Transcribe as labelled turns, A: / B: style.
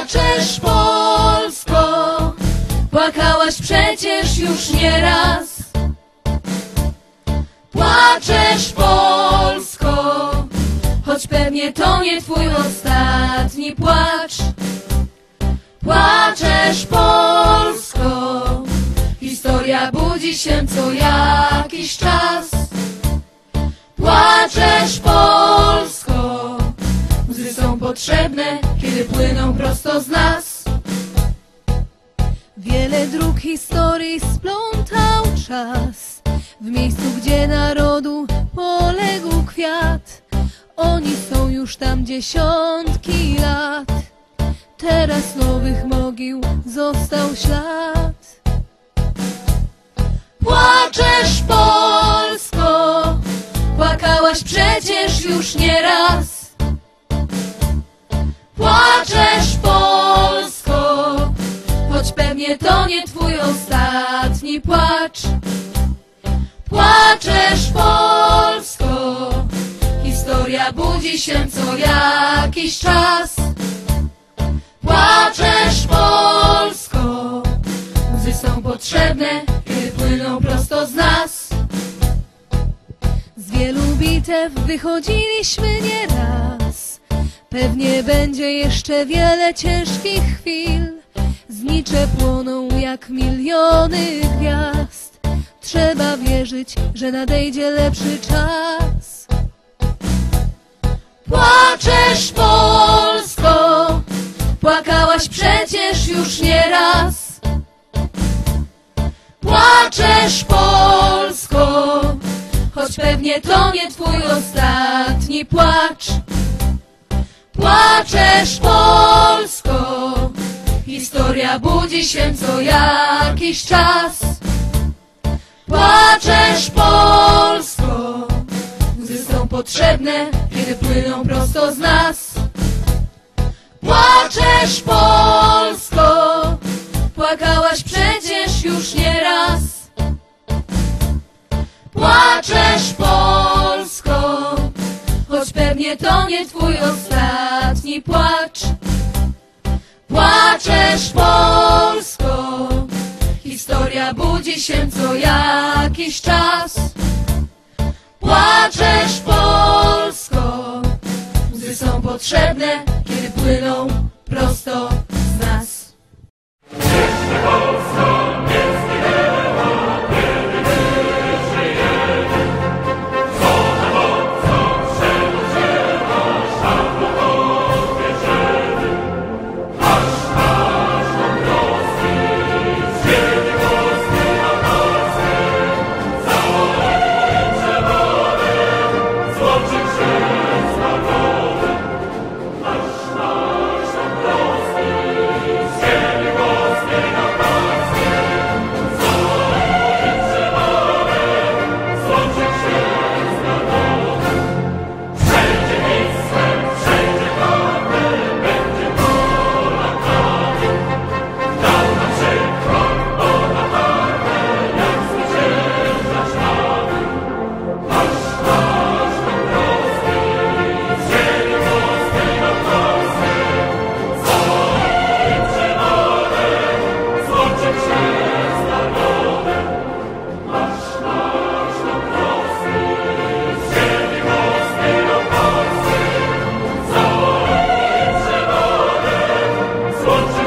A: Płaczesz Polsko, płakałaś przecież już nieraz. Płaczesz Polsko, choć pewnie to nie twój ostatni płacz. Płaczesz Polsko, historia budzi się co jakiś czas. Płaczesz Polsko, są potrzebne, kiedy płyną prosto z nas.
B: Wiele dróg historii splątał czas. W miejscu, gdzie narodu poległ kwiat. Oni są już tam dziesiątki lat. Teraz nowych mogił został ślad.
A: Płaczesz Polsko, płakałaś przecież już nie raz. Płaczesz Polsko, choć pewnie to nie twój ostatni płacz. Płaczesz Polsko, historia budzi się co jakiś czas. Płaczesz Polsko, Łzy są potrzebne, kiedy płyną prosto z nas.
B: Z wielu bitew wychodziliśmy nieraz Pewnie będzie jeszcze wiele ciężkich chwil. Znicze płoną jak miliony gwiazd. Trzeba wierzyć, że nadejdzie lepszy czas.
A: Płaczesz Polsko, płakałaś przecież już nie raz. Płaczesz Polsko, choć pewnie to nie twój ostatni płacz. Płaczesz Polsko, historia budzi się co jakiś czas. Płaczesz Polsko, Łzy są potrzebne, kiedy płyną prosto z nas. Płaczesz Polsko, płakałaś przecież już nie raz. Płaczesz Polsko, pewnie to nie twój ostatni płacz. Płaczesz Polsko, historia budzi się co jakiś czas. Płaczesz Polsko, łzy są potrzebne, kiedy płyną prosto Sonst